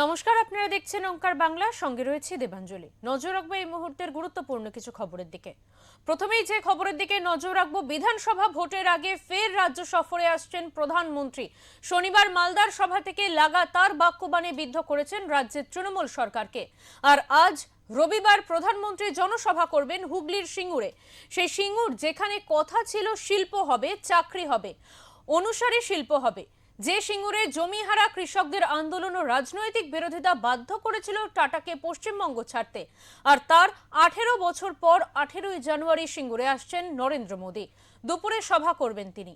নমস্কার, আপনারা দেখছেন অঙ্কার বাংলা, সঙ্গে রয়েছে দেবাঞ্জলি। নজর রাখব এই মুহূর্তের গুরুত্বপূর্ণ কিছু খবরের দিকে। প্রথমেই যে খবরের দিকে নজর রাখব, বিধানসভা ভোটের আগে ফের রাজ্য সফরে আসছেন প্রধানমন্ত্রী। শনিবার মালদার সভা থেকে লাগাতার বাক্যবাণে বিদ্ধ করেছেন রাজ্যের তৃণমূল সরকারকে। আর আজ রবিবার প্রধানমন্ত্রী জনসভা করবেন হুগলির সিঙ্গুরে। সেই সিঙ্গুর যেখানে কথা ছিল, শিল্প হবে, চাকরি হবে। অনুসারে শিল্প হবে। যে সিঙ্গুরে জমিহারা কৃষকদের আন্দোলন ও রাজনৈতিক বিরোধিতা বাধ্য করেছিল টাটাকে পশ্চিমবঙ্গ ছাড়তে। আর তার আঠেরো বছর পর আঠেরোই জানুয়ারি সিঙ্গুরে আসছেন নরেন্দ্র মোদী। দুপুরে সভা করবেন তিনি।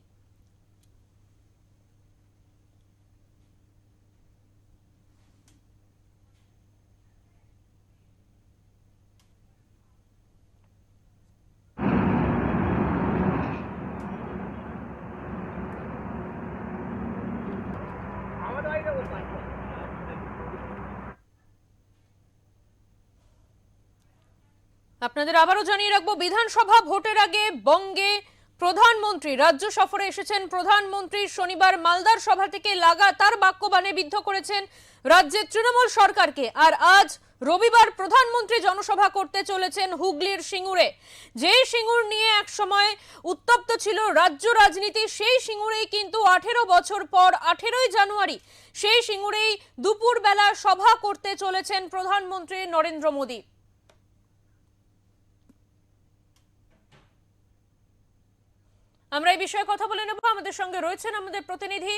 আপনাদের আবারও জানিয়ে রাখব, বিধানসভা ভোটের আগে বঙ্গে প্রধানমন্ত্রী, রাজ্য সফরে এসেছেন প্রধানমন্ত্রী, শনিবার মালদার সভা থেকে লাগাতার বাক্যবাণে বিদ্ধ করেছেন রাজ্যের তৃণমূল সরকারকে। আর আজ রবিবার প্রধানমন্ত্রী জনসভা করতে চলেছেন হুগলির সিঙ্গুরে। যে সিঙ্গুর নিয়ে একসময় উত্তপ্ত ছিল রাজ্য রাজনীতি, সেই সিঙ্গুরেই কিন্তু আঠেরো বছর পর, আঠেরোই জানুয়ারি, সেই সিঙ্গুরেই দুপুরবেলা সভা করতে চলেছেন প্রধানমন্ত্রী নরেন্দ্র মোদী। আমরা এই বিষয়ে কথা বলে নেব। আমাদের সঙ্গে রয়েছেন আমাদের প্রতিনিধি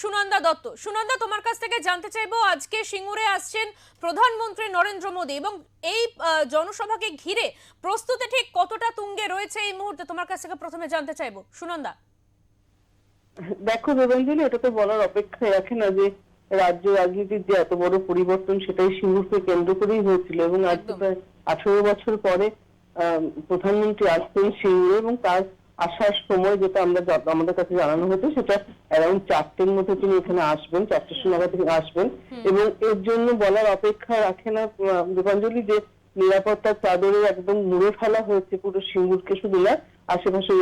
সুনন্দা দত্ত। সুনন্দা তোমার কাছ থেকে জানতে চাইব আজকে সিঙ্গুরে আসছেন প্রধানমন্ত্রী নরেন্দ্র মোদী এবং এই জনসভাকে ঘিরে প্রস্তুতি ঠিক কতটা তুঙ্গে রয়েছে এই মুহূর্তে? তোমার কাছ থেকে প্রথমে জানতে চাইব। সুনন্দা। দেখো দেবাঞ্জলি এটা তো বলার অপেক্ষায় রাখে না যে রাজ্য রাজনীতির যে এত বড় পরিবর্তন সেটাই সিঙ্গুরকে কেন্দ্র করেই হয়েছিল এবং আজ প্রায় আঠারো বছর পরে প্রধানমন্ত্রী আসছেন সিঙ্গুরে এবং তার আসার সময় যেটা আমরা আমাদের কাছে জানানো হতো সেটা অ্যারাউন্ড চারটের মধ্যে তিনি এখানে আসবেন চারটের সময় নাগাদ তিনি আসবেন। এবং এর জন্য বলার অপেক্ষা রাখে না আহ, দেবাঞ্জলি যে নিরাপত্তার চাদরে একদম মুড়ে ফেলা হয়েছে পুরো সিঙ্গুরকে শুধু না আশেপাশে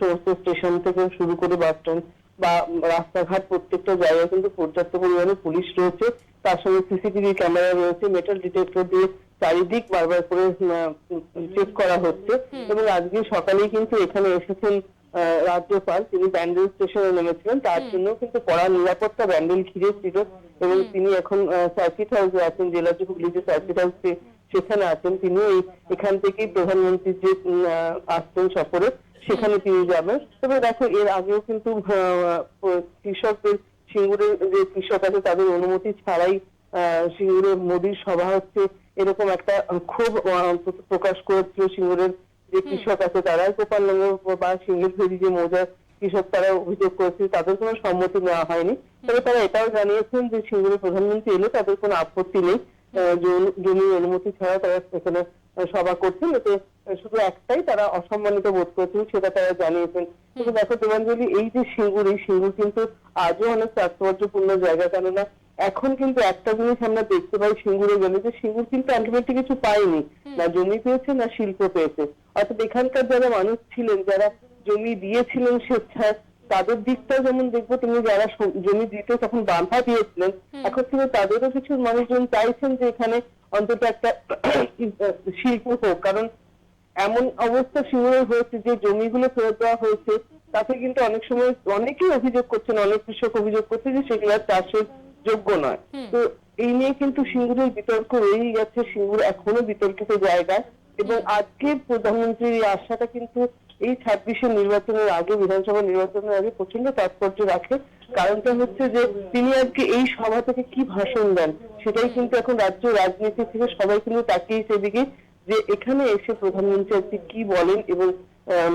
সমস্ত স্টেশন থেকে শুরু করে বাস স্ট্যান্ড বা রাস্তাঘাট প্রত্যেকটা জায়গায় কিন্তু পর্যাপ্ত পরিমাণে পুলিশ রয়েছে। তার সঙ্গে সিসিটিভি ক্যামেরা রয়েছে মেটাল ডিটেক্টর দিয়ে চারিদিক বারবার করে চেক করা হচ্ছে। এবং আজকে সকালেই কিন্তু এখানে এসেছেন রাজ্যপাল। তিনি ব্যান্ডেল স্টেশনে নেমেছিলেন। তার জন্য কিন্তু কড়া নিরাপত্তা ব্যান্ডেল ঘিরে ছিল। এবং তিনি এখন সার্কিট হাউসে আছেন জেলা হুগলি যে সার্কিট হাউসে সেখানে আছেন। তিনি এখান থেকেই প্রধানমন্ত্রী যে আসছেন সফরে সেখানে তিনি যাবেন। তবে দেখো এর আগেও কিন্তু কৃষকদের সিঙ্গুরের যে কৃষক আছে তাদের অনুমতি ছাড়াই সিঙ্গুরে মোদীর সভা হচ্ছে এরকম একটা ক্ষোভ প্রকাশ করেছিল সিঙ্গুরের যে কৃষক আছে তারা গোপালনগর বা সিঙ্গেল ফেরি যে মৌজার কৃষক তারা অভিযোগ করেছে তাদের কোনো সম্মতি নেওয়া হয়নি। তবে তারা এটাও জানিয়েছেন যে সিঙ্গুরের প্রধানমন্ত্রী এলে তাদের কোনো আপত্তি নেই। জমি- জমির অনুমতি ছাড়া তারা সেখানে সভা করছেন এতে শুধু একটাই তারা অসম্মানিত বোধ করছেন সেটা তারা জানিয়েছেন। কিন্তু দেখো দেবাঞ্জলি এই যে সিঙ্গুর এই সিঙ্গুর কিন্তু আজও অনেক তাৎপর্যপূর্ণ জায়গা কেননা এখন কিন্তু একটা জিনিস আমরা দেখতে পাই সিঙ্গুরে গেলে যে সিঙ্গুর কিন্তু আলটিমেটলি কিছু পায়নি। না জমি পেয়েছে না শিল্প পেয়েছে। অর্থাৎ এখানকার যারা মানুষ ছিলেন যারা জমি দিয়েছিলেন স্বেচ্ছায় তাদের দিকটাও যেমন দেখব তুমি যারা জমি দিতে তখন বাধা দিয়েছিলেন এখন কিন্তু তাদেরও কিছু মানুষজন চাইছেন যে এখানে অন্তত একটা শিল্প হোক। কারণ এমন অবস্থা শিবিরে হয়েছে যে জমিগুলো ফেরত দেওয়া হয়েছে তাতে কিন্তু অনেক সময় অনেকেই অভিযোগ করছেন অনেক কৃষক অভিযোগ করছে যে সেগুলো চাষের যোগ্য নয়। তো এই নিয়ে কিন্তু সিঙ্গুরের বিতর্ক রয়েই গেছে। সিঙ্গুর এখনও বিতর্কিত জায়গায়। এবং আজকে প্রধানমন্ত্রীর এই আশাটা কিন্তু এই ছাব্বিশের নির্বাচনের আগে বিধানসভা নির্বাচনের আগে প্রচণ্ড তাৎপর্য রাখে। কারণটা হচ্ছে যে তিনি আজকে এই সভা থেকে কি ভাষণ দেন সেটাই কিন্তু এখন রাজ্য রাজনীতি থেকে সবাই কিন্তু তাকিয়ে সেদিকে যে এখানে এসে প্রধানমন্ত্রী আজকে কি বলেন এবং আম,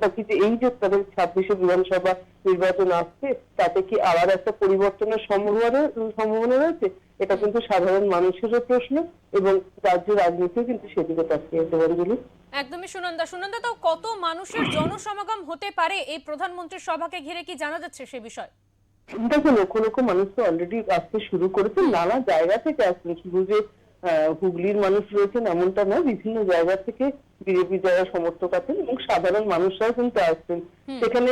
বাকি যে এই যে তাদের ছাব্বিশে বিধানসভা নির্বাচন আসছে তাতে কি আবার একটা পরিবর্তনের সম্ভাবনা সম্ভাবনা রয়েছে? এটা কিন্তু সাধারণ মানুষেরও প্রশ্ন এবং রাজ্য রাজনীতিও কিন্তু সেদিকে তাকিয়ে দেবাঞ্জলি একদমই সুনন্দা। সুনন্দা তো কত মানুষের জনসমাগম হতে পারে এই প্রধানমন্ত্রীর সভাকে ঘিরে কি জানা যাচ্ছে সে বিষয়? দেখো লক্ষ লক্ষ মানুষ তো অলরেডি আসতে শুরু করেছে নানা জায়গা থেকে আসছেন শুধু যে হুগলির মানুষ রয়েছেন এমনটা না বিভিন্ন জায়গা থেকে বিজেপি যারা সমর্থক আছেন এবং সাধারণ মানুষরাও কিন্তু আসছেন। সেখানে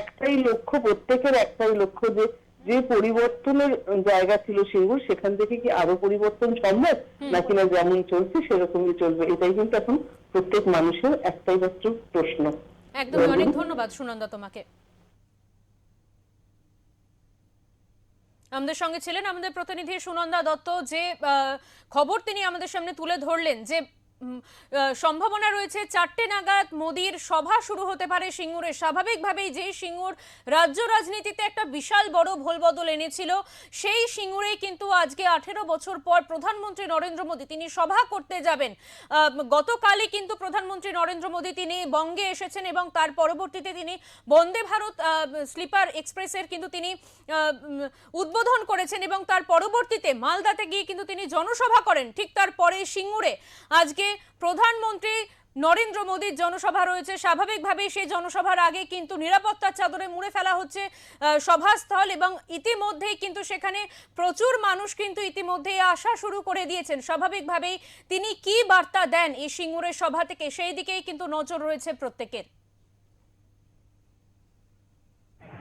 একটাই লক্ষ্য প্রত্যেকের একটাই লক্ষ্য যে যে পরিবর্তনের জায়গা ছিল সিঙ্গুর সেখান থেকে কি আরও পরিবর্তন সম্ভব? নাকি না যেমন চলছে সেরকমই চলবে। এটাই কিন্তু এখন প্রত্যেক মানুষের একটাই মাত্র প্রশ্ন। একদমই অনেক ধন্যবাদ সুনন্দা তোমাকে। আমাদের সঙ্গে ছিলেন আমাদের প্রতিনিধি সুনন্দা দত্ত যে খবর তিনি আমাদের সামনে তুলে ধরলেন যে সম্ভাবনা রয়েছে চারটে নাগাদ মোদির সভা শুরু হতে পারে সিঙ্গুরে। স্বাভাবিকভাবেই যে সিঙ্গুর রাজ্য রাজনীতিতে একটা বিশাল বড় ভোলবদল এনেছিল, সেই সিঙ্গুরেই কিন্তু আজকে আঠেরো বছর পর প্রধানমন্ত্রী নরেন্দ্র মোদী, তিনি সভা করতে যাবেন। গতকালই কিন্তু প্রধানমন্ত্রী নরেন্দ্র মোদী, তিনি বঙ্গে এসেছেন এবং তার পরবর্তীতে তিনি বন্দে ভারত স্লিপার এক্সপ্রেসের কিন্তু তিনি উদ্বোধন করেছেন এবং তার পরবর্তীতে মালদাতে গিয়ে কিন্তু তিনি জনসভা করেন। ঠিক তারপরে সিঙ্গুরে আজকে প্রধানমন্ত্রী নরেন্দ্র মোদীর জনসভা রয়েছে। স্বাভাবিকভাবেই সেই জনসভার আগে কিন্তু নিরাপত্তার চাদরে মুড়ে ফেলা হচ্ছে সভাস্থল এবং ইতিমধ্যেই কিন্তু সেখানে প্রচুর মানুষ কিন্তু ইতিমধ্যেই আসা শুরু করে দিয়েছেন। স্বাভাবিকভাবেই তিনি কি বার্তা দেন এই সিঙ্গুরের সভা থেকে? সেই দিকেই কিন্তু নজর রয়েছে প্রত্যেকের।